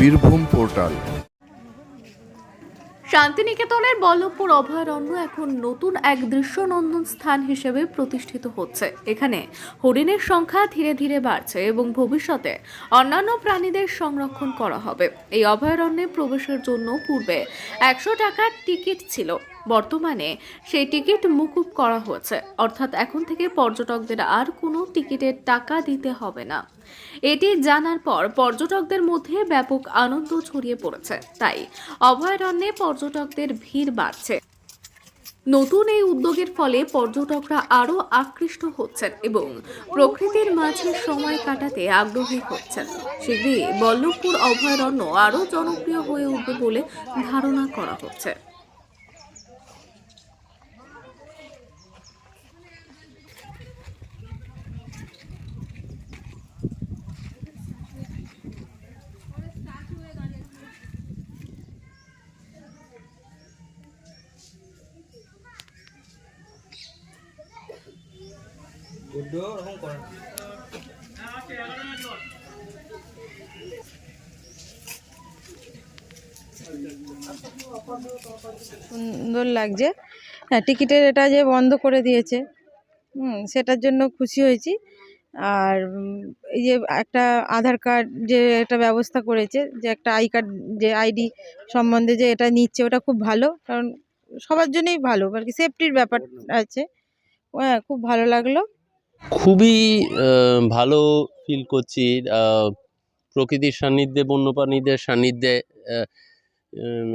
Birbhum portal. শান্তিনিকেতনের বল্লভপুর অভয়ারণ্য এখন নতুন এক দৃশ্যনন্দন স্থান হিসেবে প্রতিষ্ঠিত হচ্ছে। এখানে হরিণের সংখ্যা ধীরে ধীরে বাড়ছে এবং ভবিষ্যতে অন্যান্য প্রাণীদের সংরক্ষণ করা হবে। এই অভয়ারণ্যে প্রবেশের জন্য পূর্বে একশো টাকার টিকিট ছিল। বর্তমানে সেই টিকিট মুকুব করা হয়েছে। অর্থাৎ এখন থেকে পর্যটকদের আর কোনো টিকিটের টাকা দিতে হবে না। এটি জানার পর পর্যটকদের মধ্যে ব্যাপক আনন্দ ছড়িয়ে পড়েছে। তাই অভয়ারণ্যে পর্যটকদের ভিড় বাড়ছে। নতুন এই উদ্যোগের ফলে পর্যটকরা আরও আকৃষ্ট হচ্ছেন এবং প্রকৃতির মাঝে সময় কাটাতে আগ্রহী হচ্ছেন। শীঘ্রই বল্লভপুর অভয়ারণ্য আরও জনপ্রিয় হয়ে উঠবে বলে ধারণা করা হচ্ছে। সুন্দর লাগছে। হ্যাঁ টিকিটের এটা যে বন্ধ করে দিয়েছে হুম সেটার জন্য খুশি হয়েছি। আর এই যে একটা আধার কার্ড যে একটা ব্যবস্থা করেছে যে একটা আই কার্ড যে আইডি সম্বন্ধে যে এটা নিচ্ছে ওটা খুব ভালো। কারণ সবার জন্যই ভালো আর কি সেফটির ব্যাপার আছে। হ্যাঁ খুব ভালো লাগল। খুবই ভালো ফিল করছি প্রকৃতির সান্নিধ্যে, বন্যপ্রাণীদের সান্নিধ্যে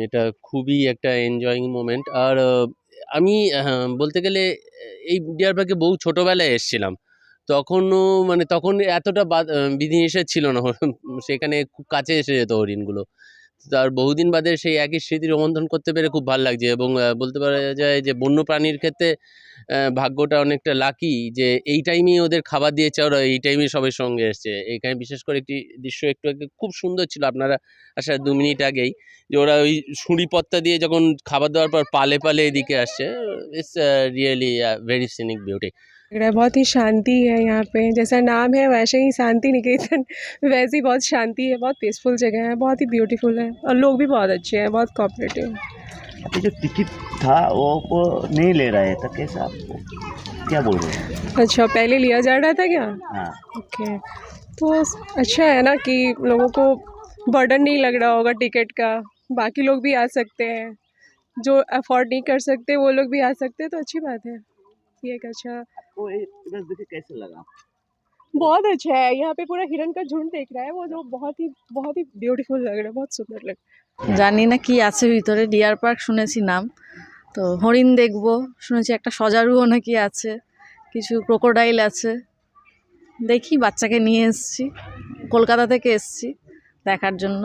এটা খুবই একটা এনজয়িং মোমেন্ট আর আমি বলতে গেলে, এই ডিয়ার পার্কে বহু ছোটোবেলায় এসেছিলাম। তখনও মানে তখন এতটা বিধিনিষেধ ছিল না। সেখানে খুব কাছে এসে যেত হরিণগুলো তার বহুদিন বাদে সেই একই স্মৃতি রোমন্থন করতে পেরে খুব ভালো লাগছে এবং বলতে পারা যায় যে বন্য প্রাণীর ক্ষেত্রে ভাগ্যটা অনেকটা লাকি যে এই টাইমেই ওদের খাবার দিয়েছে ওরা, এই টাইমেই সবের সঙ্গে এসছে। এখানে বিশেষ করে একটি দৃশ্য একটু খুব সুন্দর ছিল, আপনারা আসার দু মিনিট আগেই, যে ওরা ওই সুঁড়ি পত্তা দিয়ে যখন খাবার দেওয়ার পর পালে পালে এদিকে আসছে it's really very scenic beauty रहा है बहुत ही शांति है यहाँ पे। जैसा नाम है वैसे ही शांति निकेतन वैसे ही बहुत शांति है बहुत पीसफुल जगह है बहुत ही ब्यूटीफुल है और लोग भी बहुत अच्छे हैं बहुत कॉपरेटिव अभी जो टिकट था वो नहीं ले रहे तो कैसे आपको क्या बोल रहे हैं? अच्छा पहले लिया जा रहा था क्या? हाँ। ओके तो अच्छा है ना कि लोगों को बर्डन नहीं लग रहा होगा टिकट का। बाकी लोग भी आ सकते हैं। जो अफोर्ड नहीं कर सकते वो लोग भी आ सकते हैं तो अच्छी बात है। ये एक अच्छा आपको ये इधर देखे कैसे लगा बहुत अच्छा है यहाँ पे पूरा हिरन का झुंड देख रहा है वो जो बहुत ही बहुत ही ब्यूटीफुल लग रहा है बहुत सुंदर लग रहा है জানি না কি আছে ভিতরে ডিয়ার পার্ক শুনেছি নাম তো হরিণ দেখবো শুনেছি একটা সজারুও নাকি আছে কিছু ক্রোকোডাইল আছে দেখি বাচ্চাকে নিয়ে এসেছি কলকাতা থেকে এসেছি দেখার জন্য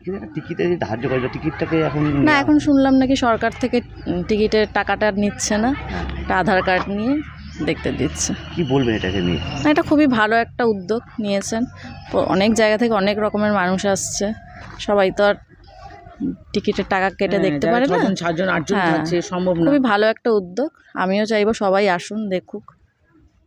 এখানে একটা টিকিটের যে ধার্য করে টিকিটটাকে এখন না এখন শুনলাম নাকি সরকার থেকে উম, টিকিটের টাকাটা নিচ্ছে না হ্যাঁ। একটা আধার কার্ড নিয়ে দেখতে দিচ্ছে। কি বলবেন এটাকে নিয়ে? না, এটা খুবই ভালো একটা উদ্যোগ নিয়েছেন। অনেক জায়গা থেকে অনেক রকমের মানুষ আসছে। সবাই তো আর টিকিটের টাকা কেটে দেখতে পারে না? ছজন আটজন হ্যাঁ। সম্ভব না। খুবই ভালো একটা উদ্যোগ। আমিও চাইব সবাই আসুন দেখুক।